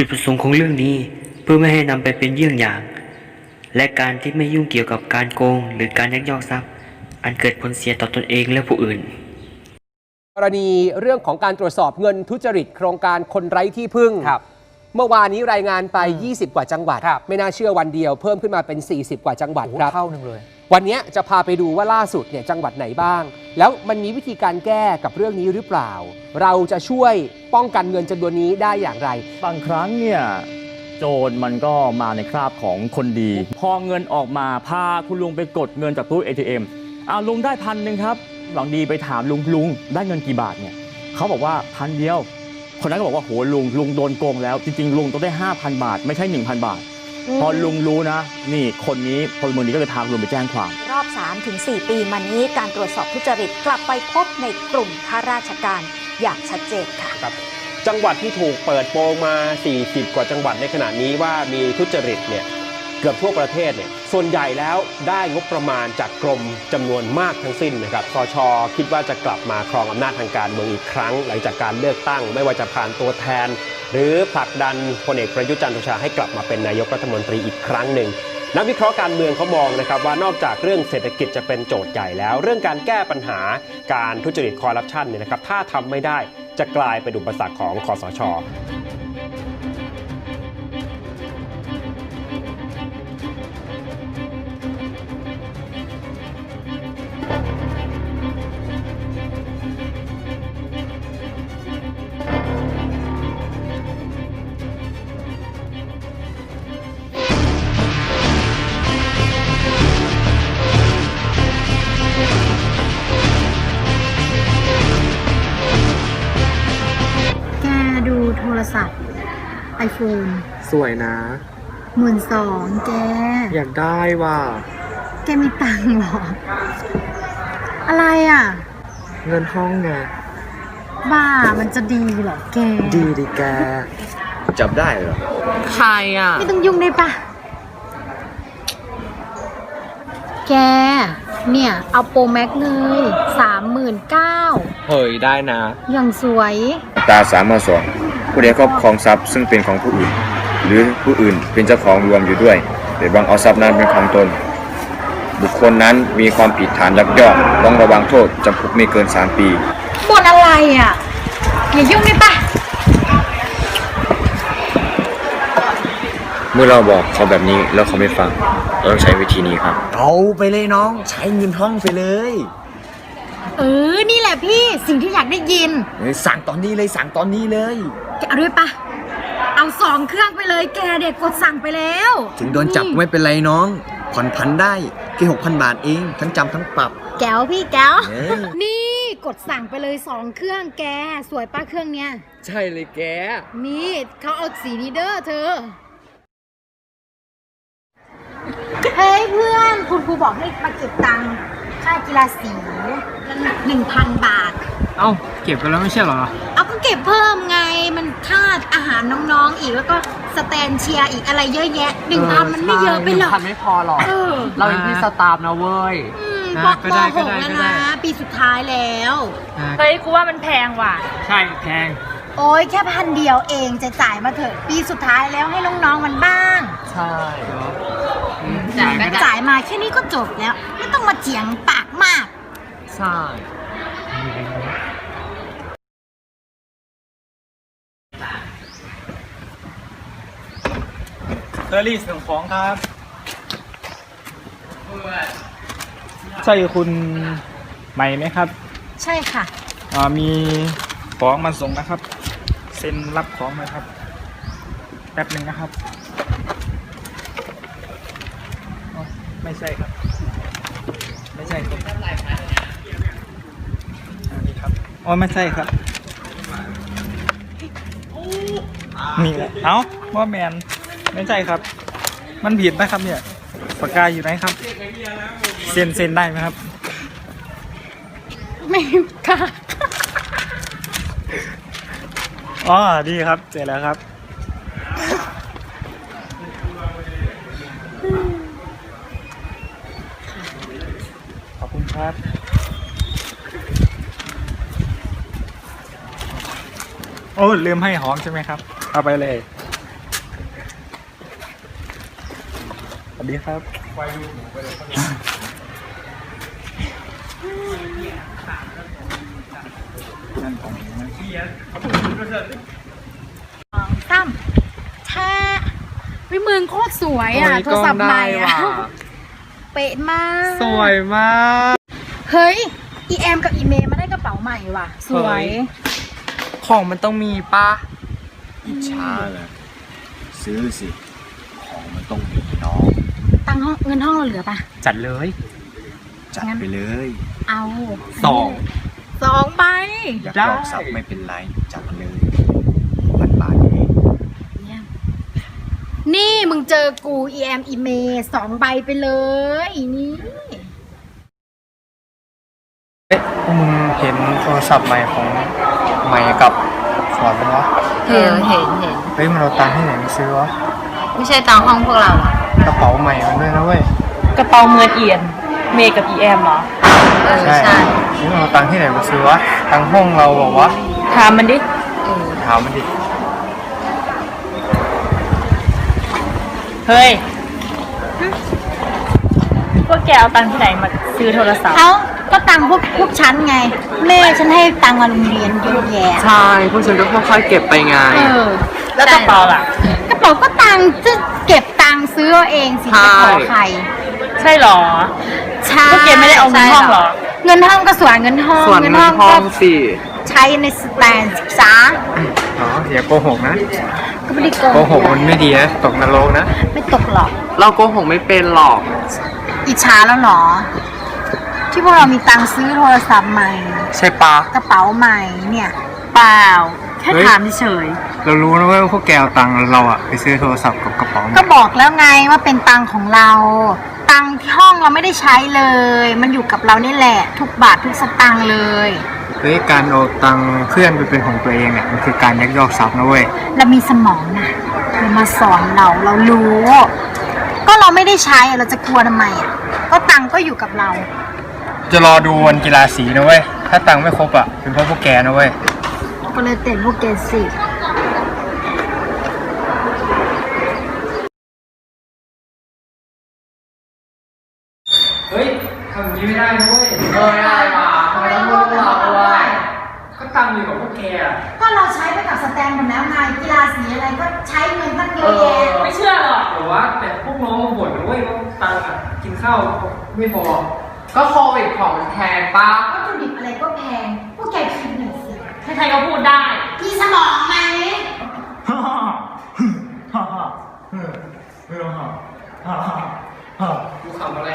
จุดประสงค์ของเรื่องนี้เพื่อไม่ให้นำไปเป็นเยี่ยงอย่าง และการที่ไม่ยุ่งเกี่ยวกับการโกง หรือการยักยอกทรัพย์ อันเกิดผลเสียต่อตนเองและผู้อื่น กรณีเรื่องของการตรวจสอบเงินทุจริต โครงการคนไร้ที่พึ่ง ครับ เมื่อวานนี้รายงานไป 20 กว่าจังหวัด ครับ ไม่น่าเชื่อวันเดียวเพิ่มขึ้นมาเป็น 40 กว่าจังหวัดโอ้โหครับ เท่าหนึ่งเลย วันนี้จะพาไปดูว่าล่าสุดเนี่ยจังหวัดไหนบ้าง แล้วมันมีวิธีการแก้กับเรื่องนี้หรือเปล่า เราจะช่วยป้องกันเงินจำนวนนี้ได้อย่างไร บางครั้งเนี่ยโจรมันก็มาในคราบของคนดี พอเงินออกมาพาคุณลุงไปกดเงินจากตู้ ATM อ้าลุงได้พันหนึ่งครับหวังดีไปถามลุงลุงได้เงินกี่บาทเนี่ยเขาบอกว่าพันเดียว คนนั้นก็บอกว่าโหลุงลุงโดนโกงแล้ว จริงๆลุงต้องได้ 5,000 บาท ไม่ใช่ 1,000 บาท พอลุงรู้นะ นี่คนนี้พลเมืองดีก็เลยพาลุงไปแจ้งความ รอบ 3-4 ปีมานี้การตรวจสอบทุจริตกลับไปพบในกลุ่มข้าราชการอย่างชัดเจนค่ะ ครับจังหวัดที่ถูกเปิดโปงมา 40 กว่าจังหวัดในขณะนี้ว่ามีทุจริตเนี่ยเกือบทั่วประเทศเนี่ยส่วนใหญ่แล้วได้งบประมาณจากกรมจำนวนมากทั้งสิ้นนะครับสชคิดว่าจะกลับมาครองอำนาจทางการเมืองอีกครั้ง หลังจากการเลือกตั้ง ไม่ว่าจะผ่านตัวแทน หรือผลักดันพลเอกประยุทธ์จันทร์โอชาให้กลับมาเป็นนายกรัฐมนตรีอีกครั้งหนึ่งนักวิเคราะห์การเมืองเขามองนะครับว่านอกจากเรื่องเศรษฐกิจจะเป็นโจทย์ใหญ่แล้ว เรื่องการแก้ปัญหาการทุจริตคอร์รัปชันเนี่ยนะครับถ้าทำไม่ได้จะกลายเป็นอุปสรรคของคอสช ดูโทรศัพท์ iPhone สวยนะหมื่นสองแก อยากได้ว่ะแกมีตังค์เหรอ อะไรอะ เงินห้องไงบ้ามันจะดีเหรอแก ดีดิแก จับได้เหรอ ใครอะ ไม่ต้องยุ่งได้ปะแก เนี่ย เอาโปรแม็กเลยสามหมื่นเก้าเฮ้ยได้นะ อย่างสวยตราสามสอง ผู้ใดครอบครองทรัพย์ซึ่งเป็นของผู้อื่น หรือผู้อื่นเป็นเจ้าของรวมอยู่ด้วยหรือบางเอาทรัพย์นั้นเป็นของตน บุคคลนั้นมีความผิดฐานยักยอกต้องระวังโทษจำคุกไม่เกิน 3 ปีบนอะไรอะอย่ายุ่งได้ปะเมื่อเราบอกเขาแบบนี้แล้วเขาไม่ฟังเราต้องใช้วิธีนี้ครับ เอาไปเลยน้องใช้เงินห้องไปเลย เออ นี่แหละพี่สิ่งที่อยากได้ยินเฮ้ยสั่งตอนนี้เลยสั่งตอนนี้เลยแก เอาด้วยปะเอาสองเครื่องไปเลยแกเด็กกดสั่งไปแล้วถึงโดนจับไม่เป็นไรน้อง ผ่อนพันได้แค่หกพันบาทเองทั้งจำทั้งปรับแก้วพี่แก้ว เอ้ยนี่กดสั่งไปเลยสองเครื่องแก สวยป้าเครื่องเนี้ย ใช่เลยแก นี่เขาเอาสีนี้เด้อเธอ เฮ้ยเพื่อนคุณครูบอกให้มาเก็บตังค่ากีฬาสีหนึ่งพันบาท เอ้าเก็บกันแล้วไม่ใช่เหรอ เอาก็เก็บเพิ่มไงมันค่าอาหารน้องๆอีกแล้วก็สแตนเชียร์อีกอะไรเยอะแยะหนึ่งพันมันไม่เยอะไปหรอกพันไม่พอหรอก เออ เราเป็นพี่สตาฟนะเว้ย อืมนะปก็ได้หก็กได้แล้วก็ได้ นะปีสุดท้ายแล้วเฮ้ยกูว่ามันแพงว่ะ ใช่แพงโอ้ยแค่พันเดียวเองจะจ่ายมาเถอะปีสุดท้ายแล้วให้น้องๆมันบ้าง ใช่จ่ายก็ได้ จ่ายมาแค่นี้ก็จบแล้ว ไม่ต้องมาเจียงปากมาก ใช่ เทอรี่ส่งของครับ ใช่คุณใหม่ไหมครับใช่ค่ะ อ่ามีของมาส่งนะครับ เซ็นรับของไหมครับ แป๊บหนึ่งนะครับอ๋อไม่ใช่ครับ ไม่ใช่ครับอันนี้ครับ อ๋อไม่ใช่ครับ นี่แหละเอ้าว่าแมนไม่ใช่ครับ มันผิดนะครับเนี่ยปากกาอยู่ไหนครับ เซ็นเซ็นได้ไหมครับ ไม่ค่ะอ๋อดีครับเจอแล้วครับ ขอบคุณครับ โอ้ลืมให้หอมใช่ไหมครับ เอาไปเลยสวัสดีครับตั้มแช่วิมึงโคตรสวยอะ โทรศัพท์ใหม่อะ เป๊ะมาก สวยมาก เฮ้ย อีแอมกับอีเมย์มาได้กระเป๋าใหม่ว่ะ สวย ของมันต้องมีปะอิจฉาเลยซื้อสิ ของมันต้องมีน้อง ตังค์ห้องเงินห้องเราเหลือปะจัดเลย จัดไปเลยเอาสอง สองใบอยากลอกซับไม่เป็นไร จัดเลยพันบาทเองนี่มึงเจอกูอีแอมอีเมย์สองใบไปเลยนี่มึงเห็นโทรศัพท์ใหม่ของ ใหม่กับขอดไหมวะเห็นเห็นเห็นเฮ้ยมันเอาตังค์ที่ไหนมาซื้อวะไม่ใช่ตังห้องพวกเราอะกระเป๋าใหม่มันด้วยนะเว้ยกระเป๋าเงินเอียน เมย์กับอีแอมเหรอเออใช่นี่มันเอาตังค์ที่ไหนมาซื้อวะตังค์ห้องเราบอกว่าถามมันดิถามมันดิเฮ้ยพวกแกเอาตังค์ที่ไหนมาซื้อโทรศัพท์ เอ้า ก็ตังค์พวกพวกฉันไง แม่ฉันให้ตังค์มาโรงเรียนเยอะแยะใช่พวกฉันก็ค่อยๆเก็บไปไง เออแล้วกระเป๋าล่ะ กระเป๋าก็ตังค์จะเก็บตังค์ซื้อเอาเองสิจะขอใครใช่เหรอ ใช่พวกแกไม่ได้เอาเงินห้องเหรอ เงินห้องก็ส่วนเงินห้องส่วนเงินห้องก็สิใช้ในสแตนศึกษาอ๋ออย่าโกหกนะ ก็ไม่ได้โกโกหกมันไม่ดีนะตกนรกนะ ไม่ตกหรอก เราโกหกไม่เป็นหรอก อิจฉาแล้วเหรอ ที่พวกเรามีตังค์ซื้อโทรศัพท์ใหม่ ใช่ปะกระเป๋าใหม่เนี่ยเปล่าแค่เฮ้ยถามเฉยเรารู้นะเว้ยว่าพวกแกเอาตังค์เราอะไปซื้อโทรศัพท์กับกระเป๋าใหม่ก็บอกแล้วไงว่าเป็นตังค์ของเรา ตังค์ที่ห้องเราไม่ได้ใช้เลย มันอยู่กับเรานี่แหละ ทุกบาททุกสตางค์เลย เฮ้ยการเอาตังค์เพื่อนไปเป็นของตัวเองเนี่ยมันคือการยักยอกทรัพย์นะเว้ยเรามีสมองนะเรามาสอนเราเรารู้ ก็เราไม่ได้ใช้อะเราจะกลัวทำไมอะก็ตังค์ก็อยู่กับเรา จะรอดูวันกีฬาสีนะเว้ย ถ้าตังค์ไม่ครบอะเป็นเพราะพวกแกนะเว้ย ก็เลยเต็นพวกเกณฑ์สิเฮ้ยทำอย่างนี้ไม่ได้นะเว้ยเออได้ป่ะทำไมต้องพูดพวกเราด้วยก็ตังค์อยู่กับพวกแกอะก็เราใช้ไปกับสแตนหมดแล้วไงกีฬาสีอะไรก็ใช้เงินตั้งเยอะแยะๆไม่เชื่อหรอกแต่ว่าแต่พวกน้องมาบ่นนะเว้ยว่าตังค์อะกินข้าวไม่พอ ก็โควิดของมันแพงป่ะวัตถุดิบอะไรก็แพง พวกแกคิดหน่อยสิใครๆก็พูดได้ มีสมองไหมฮ่าฮ่าฮ่าฮ่าเฮ้ยเฮ้ยฮ่าฮ่าฮ่าฮ่ากูขำอะไร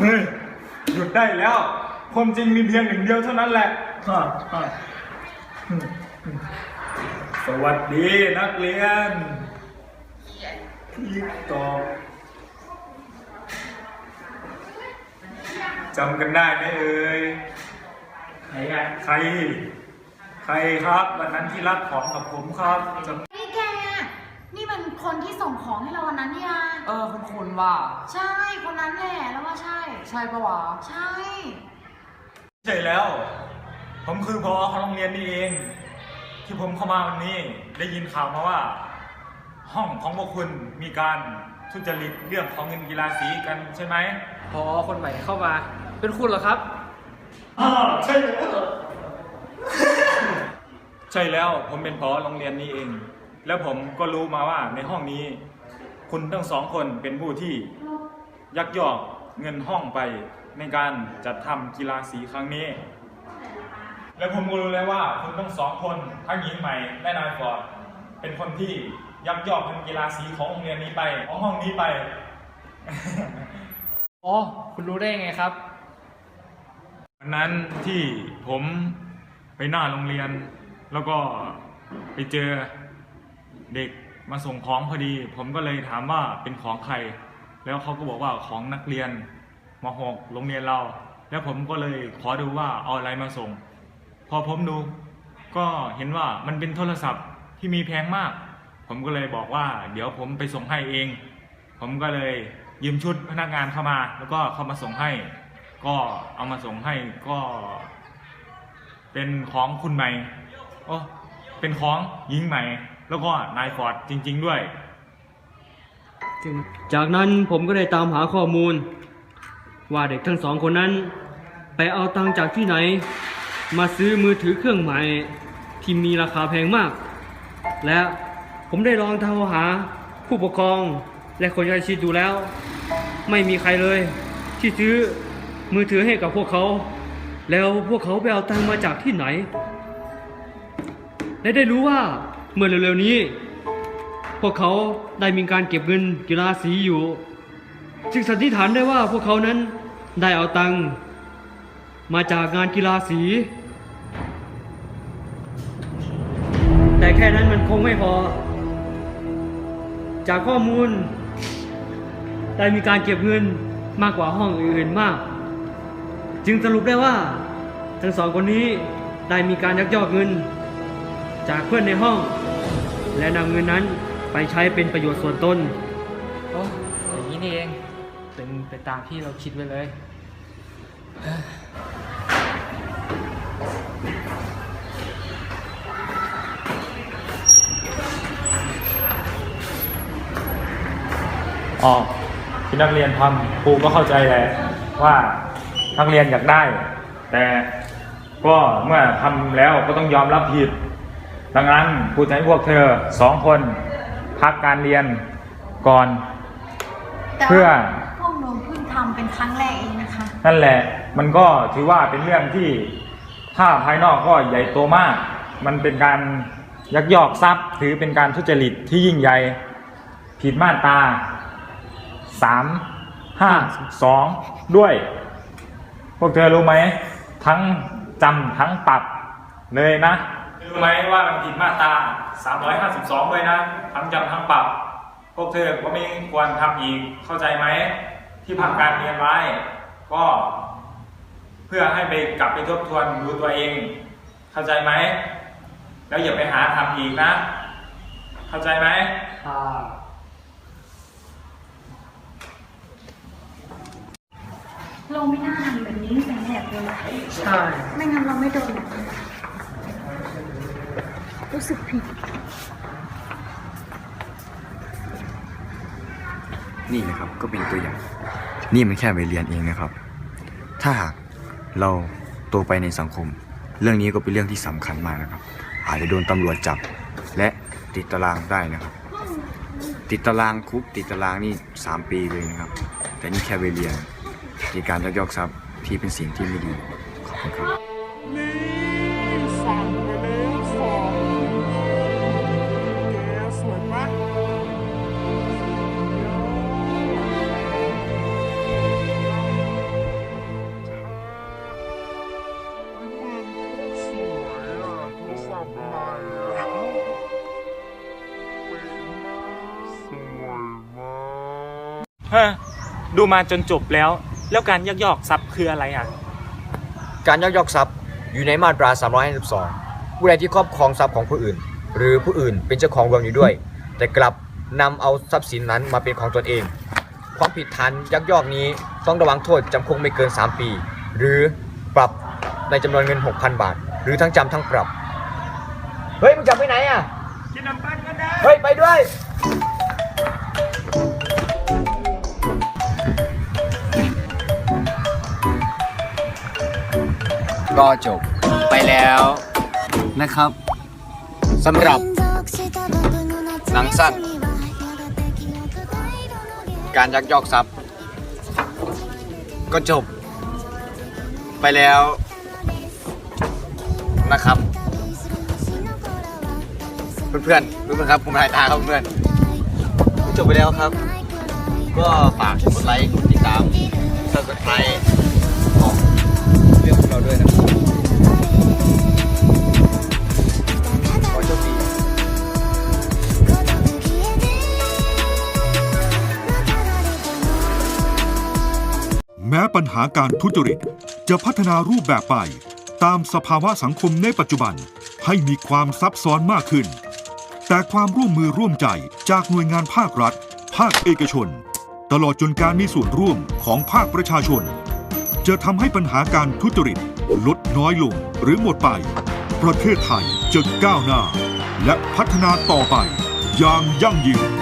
เฮ้ยหยุดได้แล้ว ความจริงมีเพียงหนึ่งเดียวเท่านั้นแหละฮ่าฮ่าสวัสดีนักเรียนพี่ตอบ จำกันได้ไหมเอ่ยใครอะใคร ใครครับวันนั้นที่รับของกับผมครับจำนี่แก นี่มันคนที่ส่งของให้เราวันนั้นเนี่ย เออคุณคุณว่า ใช่ คนนั้นแหละแล้วว่าใช่ ใช่ปะวะ ใช่ ใช่แล้ว ผมคือพอของโรงเรียนนี่เอง ที่ผมเข้ามาวันนี้ได้ยินข่าวมาว่า ห้องของพวกคุณมีการทุจริตเรื่องของเงินกีฬาสีกันใช่ไหม พอคนใหม่เข้ามา เป็นคุณเหรอครับ อ่าใช่แล้วใช่แล้วผมเป็นพอโรงเรียนนี้เอง แล้วผมก็รู้มาว่าในห้องนี้ คุณทั้งสองคนเป็นผู้ที่ ยักยอกเงินห้องไปในการจัดทำกีฬาสีครั้งนี้ แล้วผมก็รู้แล้วว่าคุณทั้งสองคนทั้งหญิงใหม่และนายฟอร์ดเป็นคนที่ยักยอกเงินกีฬาสีของโรงเรียนนี้ไปของห้องนี้ไป อ๋อ คุณรู้ได้ยังไงครับ วันนั้นที่ผมไปหน้าโรงเรียน แล้วก็ไปเจอเด็กมาส่งของพอดี ผมก็เลยถามว่าเป็นของใคร แล้วเขาก็บอกว่าของนักเรียนมหกโรงเรียนเรา แล้วผมก็เลยขอดูว่าเอาอะไรมาส่ง พอผมดูก็เห็นว่ามันเป็นโทรศัพท์ที่มีแพงมาก ผมก็เลยบอกว่า เดี๋ยวผมไปส่งให้เอง ผมก็เลยยืมชุดพนักงานเข้ามา แล้วก็เข้ามาส่งให้ ก็เอามาส่งให้ก็เป็นของคุณใหม่โอ้เป็นของหญิงใหม่ แล้วก็นายฟอร์ดจริง ๆด้วย จากนั้นผมก็ได้ตามหาข้อมูล ว่าเด็กทั้งสองคนนั้น ไปเอาตังค์จากที่ไหน มาซื้อมือถือเครื่องใหม่ที่มีราคาแพงมาก และผมได้ลองโทรหาผู้ปกครองและคนใกล้ชิดดูแล้ว ไม่มีใครเลยที่ซื้อ มือถือให้กับพวกเขา แล้วพวกเขาไปเอาตังมาจากที่ไหน และได้รู้ว่าเมื่อเร็วๆนี้ พวกเขาได้มีการเก็บเงินกีฬาสีอยู่ จึงสันนิษฐานได้ว่าพวกเขานั้นได้เอาตังมาจากงานกีฬาสี แต่แค่นั้นมันคงไม่พอ จากข้อมูล ได้มีการเก็บเงินมากกว่าห้องอื่นๆมาก จึงสรุปได้ว่า ทั้งสองคนนี้ได้มีการยักยอกเงิน จากเพื่อนในห้อง และนำเงินนั้นไปใช้เป็นประโยชน์ส่วนตนโอ้อย่างนี้นี่เอง เป็นไปตามที่เราคิดไว้เลย อ๋อที่นักเรียนทำครูก็เข้าใจแหละว่า นักเรียนอยากได้ แต่ก็เมื่อทำแล้วก็ต้องยอมรับผิด ดังนั้นครูจะให้พวกเธอสองคนพักการเรียนก่อนแต่เพื่อว่าพวกหนูเพิ่งทำเป็นครั้งแรกเองนะคะ นั่นแหละมันก็ถือว่าเป็นเรื่องที่ถ้าภายนอกก็ใหญ่โตมาก มันเป็นการยักยอกทรัพย์ ถือเป็นการทุจริตที่ยิ่งใหญ่ผิดมาตราสามห้าสองด้วยพ วกเธอรู้ไหม ทั้งจำทั้งปรับเลยนะ รู้ไหมว่ามันผิดมาตรา 352เลยนะ ทั้งจำทั้งปรับ พวกเธอก็ไม่ควรทำอีก เข้าใจไหม ที่พักการเรียนไว้ ก็ เพื่อให้ไปกลับไปทบทวนดูตัวเอง เข้าใจไหม แล้วอย่าไปหาทำอีกนะ เข้าใจไหมเราไม่น่าทำ ใช่ไม่งั้นเราไม่โดนหรอกรู้สึกผิด นี่นะครับก็เป็นตัวอย่าง นี่มันแค่ไปเรียนเองนะครับ ถ้าหากเราโตไปในสังคม เรื่องนี้ก็เป็นเรื่องที่สำคัญมากนะครับ อาจจะโดนตำรวจจับ และติดตารางได้นะครับ ติดตารางคุกติดตารางนี่สามปีเลยนะครับ แต่นี่แค่ไปเรียนมีการยักยอกทรัพย์ ที่เป็นสิ่งที่ไม่ดี ขอบคุณครับดูมาจนจบแล้ว แล้วการยักยอกทรัพย์คืออะไรอะ การยักยอกทรัพย์อยู่ในมาตรา 352 ผู้ใดที่ครอบครองทรัพย์ของผู้อื่น หรือผู้อื่นเป็นเจ้าของรวมอยู่ด้วย แต่กลับนำเอาทรัพย์สินนั้นมาเป็นของตนเอง ความผิดฐานยักยอกนี้ต้องระวังโทษจำคุกไม่เกิน 3 ปี หรือปรับในจำนวนเงิน 6,000 บาท หรือทั้งจำทั้งปรับ เฮ้ยมึงจับไปไหนอะกินน้ำตาลกันนะเฮ้ยไปด้วย ก็จบไปแล้วนะครับสำหรับหนังสั้น การยักยอกทรัพย์ก็จบ ไปแล้วนะครับ เพื่อนๆเพื่อนครับผมนายตาครับเพื่อนจบไปแล้วครับ ก็ฝากกดไลค์กดติดตาม subscribe เราด้วยนะขอโชคดีแม้ปัญหาการทุจริต จะพัฒนารูปแบบไป ตามสภาวะสังคมในปัจจุบันให้มีความซับซ้อนมากขึ้น แต่ความร่วมมือร่วมใจจากหน่วยงานภาครัฐ ภาคเอกชน ตลอดจนการมีส่วนร่วมของภาคประชาชน จะทำให้ปัญหาการทุจริตลดน้อยลงหรือหมดไป ประเทศไทยจะก้าวหน้า และพัฒนาต่อไปอย่างยั่งยืน